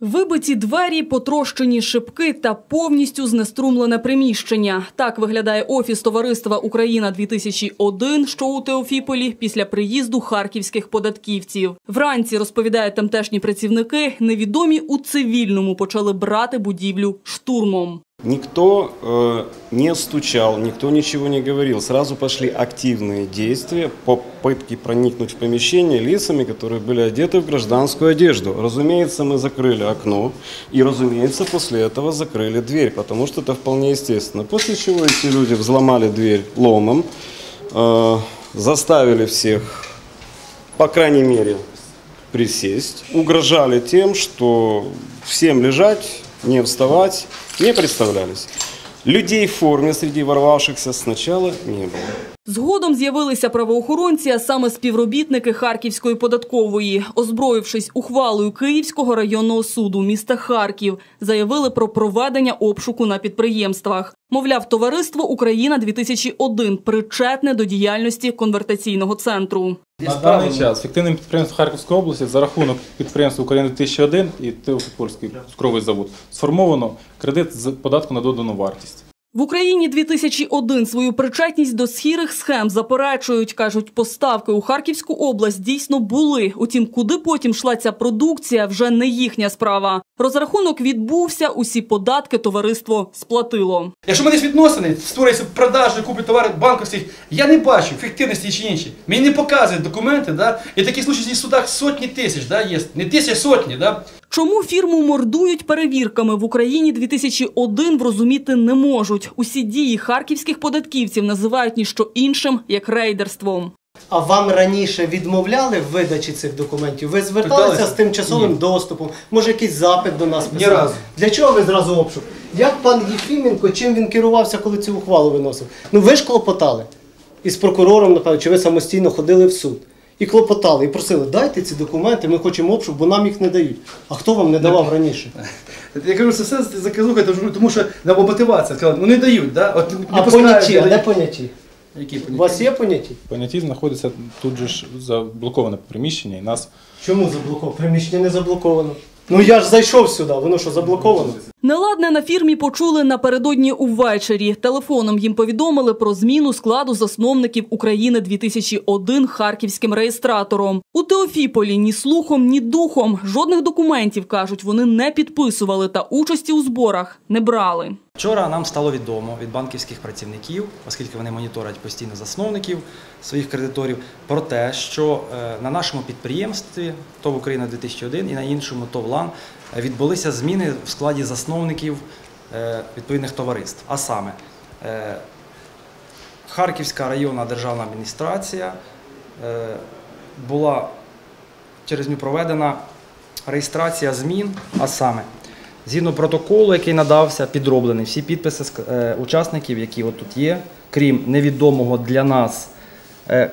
Вибиті двері, потрощені шибки та повністю знеструмлене приміщення. Так виглядає офіс товариства Україна 2001 що у Теофіполі після приїзду харківських податківців. Вранці розповідають тамтешні працівники, невідомі у цивільному почали брати будівлю штурмом. Никто э, не стучал, никто ничего не говорил. Сразу пошли активные действия, попытки проникнуть в помещение лицами, которые были одеты в гражданскую одежду. Разумеется, мы закрыли окно и, разумеется, после этого закрыли дверь, потому что это вполне естественно. После чего эти люди взломали дверь ломом, э, заставили всех, по крайней мере, присесть, угрожали тем, что всем лежать, не вставать, не представлялись. Людей в форме среди ворвавшихся сначала не было. Згодом з'явилися правоохоронці, а саме співробітники Харківської податкової. Озброївшись ухвалою Київського районного суду міста Харків, заявили про проведення обшуку на підприємствах. Мовляв, товариство Україна 2001 причетне до діяльності конвертаційного центру. На даний час фіктивним підприємством Харківської області за рахунок підприємства Україна 2001 і Теофіпольський цукровий завод сформовано кредит з податку на додану вартість. В Україні 2001 свою причетність до схірих схем заперечують. кажуть, поставки у Харківську область дійсно були. Утім, куди потім йшла ця продукція, вже не їхня справа. Розрахунок відбувся. Усі податки товариство сплатило. Якщо десь відносини створюються продажі, купи товарів банківських, я не бачу фіктивності чи інші. Мені не показують документи, да? і такі случаї в судах сотні тисяч, да, є. Не тисячі, сотні. Да? Чому фірму мордують перевірками в Україні 2001 врозуміти не можуть. Усі дії харківських податківців називають ніщо іншим як рейдерством. А вам раніше відмовляли в видачі цих документів? Ви зверталися Питалися? з тимчасовим Ні. доступом? Може, якийсь запит до нас писали? разу. Для чого ви зразу обшук? Як пан Єфіменко, чим він керувався, коли цю ухвалу виносив? Ну ви ж клопотали. І з прокурором, напевно, чи ви самостійно ходили в суд. І клопотали, і просили, дайте ці документи, ми хочемо обшук, бо нам їх не дають. А хто вам не давав раніше? Я кажу, це все заказуха, тому що треба мотивація. Сказали, ну не дають, да? От, не А поняті, а де поняті? Які У вас є поняті? Поняті знаходиться тут же ж заблоковане приміщення, і нас Чому заблоковано? Приміщення не заблоковано. Ну я ж зайшов сюди, воно що заблоковано? Неладне на фірмі почули напередодні увечері. Телефоном їм повідомили про зміну складу засновників України 2001 харківським реєстратором. У Теофіполі ні слухом, ні духом жодних документів кажуть, вони не підписували та участі у зборах не брали. Вчора нам стало відомо від банківських працівників, оскільки вони моніторять постійно засновників своїх кредиторів, про те, що е, на нашому підприємстві ТОВ Україна 2001 і на іншому ТОВ ЛАН відбулися зміни в складі засновників е, відповідних товариств. А саме е, Харківська районна державна адміністрація е, була через нього проведена реєстрація змін, а саме згідно протоколу, який надався, підроблений всі підписи е, учасників, які от тут є, крім невідомого для нас е,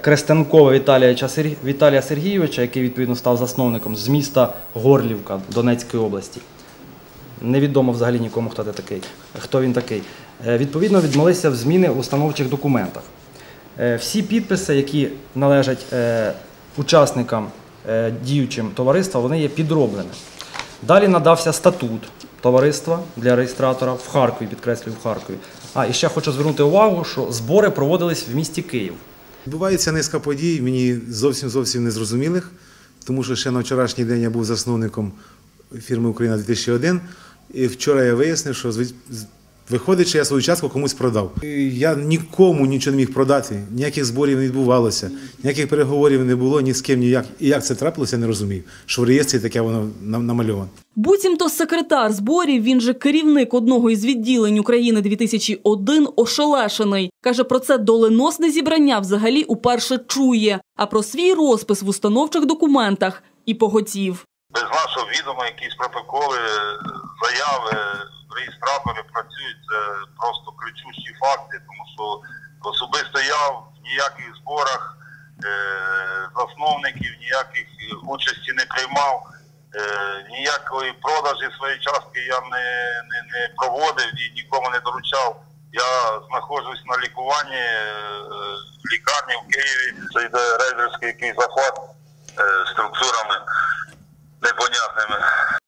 Крестенкова Віталія, Сергійовича, який відповідно став засновником з міста Горлівка Донецької області. Невідомо взагалі нікому, хто такий, хто він такий. Е, Відповідно, відмолися в зміни в установчих документах. Е, Всі підписи, які належать е, учасникам е, діючим товариства, вони є підроблені. Далі надався статут товариства для реєстратора в Харкові, підкреслюю, в Харкові. А і ще хочу звернути увагу, що збори проводились в місті Київ. Відбувається низка подій, мені зовсім зовсім незрозумілих, тому що ще на вчорашній день я був засновником фірми Україна 2001. І вчора я вияснив, що виходить, що я свою частку комусь продав. Я нікому нічого не міг продати, ніяких зборів не відбувалося, ніяких переговорів не було ні з ким, ніяк. І як це трапилося, я не розумію. Що в реєстрі таке воно нам- намальовано. Буцімто секретар зборів, він же керівник одного із відділень України 2001, ошелешений. Каже, про це доленосне зібрання взагалі уперше чує, а про свій розпис в установчих документах і поготів. без нашого відома якісь протоколи, заяви, реєстратори працюють, це просто кричущі факти, тому що особисто я в ніяких зборах е, засновників, ніяких участі не приймав, е, ніякої продажі своєї частки я не, не, не проводив і нікому не доручав. Я знаходжусь на лікуванні е, в лікарні в Києві. Це йде рейдерський якийсь захват структурами.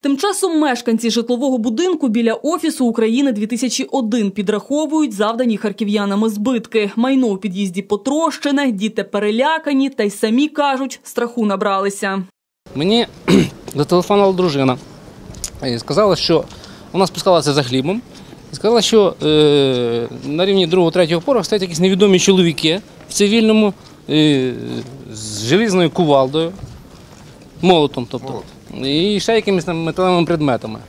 Тим часом мешканці житлового будинку біля офісу України 2001 підраховують завдані харків'янами збитки. Майно у під'їзді потрощене, діти перелякані та й самі кажуть, страху набралися. Мені зателефонувала дружина і сказала, що вона спускалася за хлібом. І сказала, що е, на рівні другого третього поверху стоять якісь невідомі чоловіки в цивільному е, з желізною кувалдою, молотом, тобто, і ще якимись там металевими предметами.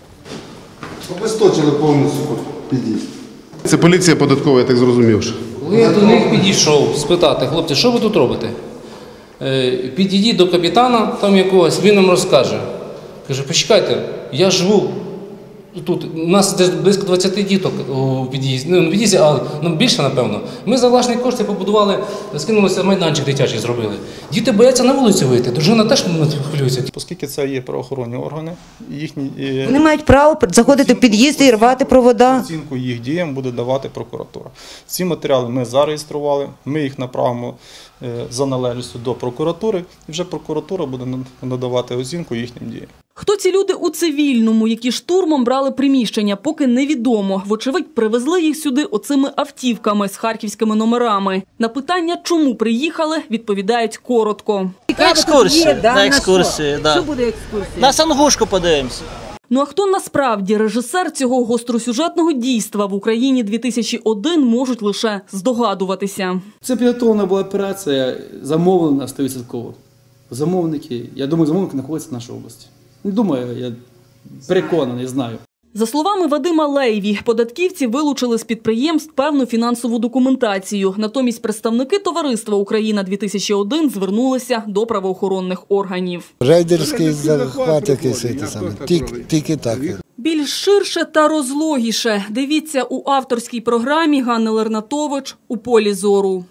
Обесточили повністю під'їзд. Це поліція податкова, я так зрозумів. що. Коли я до них підійшов спитати, хлопці, що ви тут робите? Е, Підійдіть до капітана там якогось, він нам розкаже. Каже, почекайте, я живу тут. У нас десь близько 20 діток у під'їзді, ну, не в під'їзді, а ну, більше, напевно. Ми за власні кошти побудували, скинулися майданчик дитячий зробили. Діти бояться на вулицю вийти, дружина теж хвилюється. Оскільки це є правоохоронні органи, їхні Вони мають право заходити в під'їзди і рвати провода. оцінку їх діям буде давати прокуратура. Ці матеріали ми зареєстрували, ми їх направимо за належністю до прокуратури, і вже прокуратура буде надавати оцінку їхнім діям. Хто ці люди у цивільному, які штурмом брали приміщення, поки невідомо. Вочевидь, привезли їх сюди оцими автівками з харківськими номерами. На питання, чому приїхали, відповідають коротко. Екскурсія. На екскурсії, да. Що буде екскурсія? На Сангушку подивимося. Ну а хто насправді режисер цього гостросюжетного дійства в Україні 2001 можуть лише здогадуватися. Це підготовлена була операція, замовлена 100%. Замовники, я думаю, замовники знаходяться в нашій області. Не думаю, я переконаний, знаю. За словами Вадима Лейві, податківці вилучили з підприємств певну фінансову документацію. Натомість представники товариства Україна 2001 звернулися до правоохоронних органів. Рейдерський захват якийсь саме. Тільки, тільки так. Більш ширше та розлогіше дивіться у авторській програмі Ганни Лернатович у полі зору.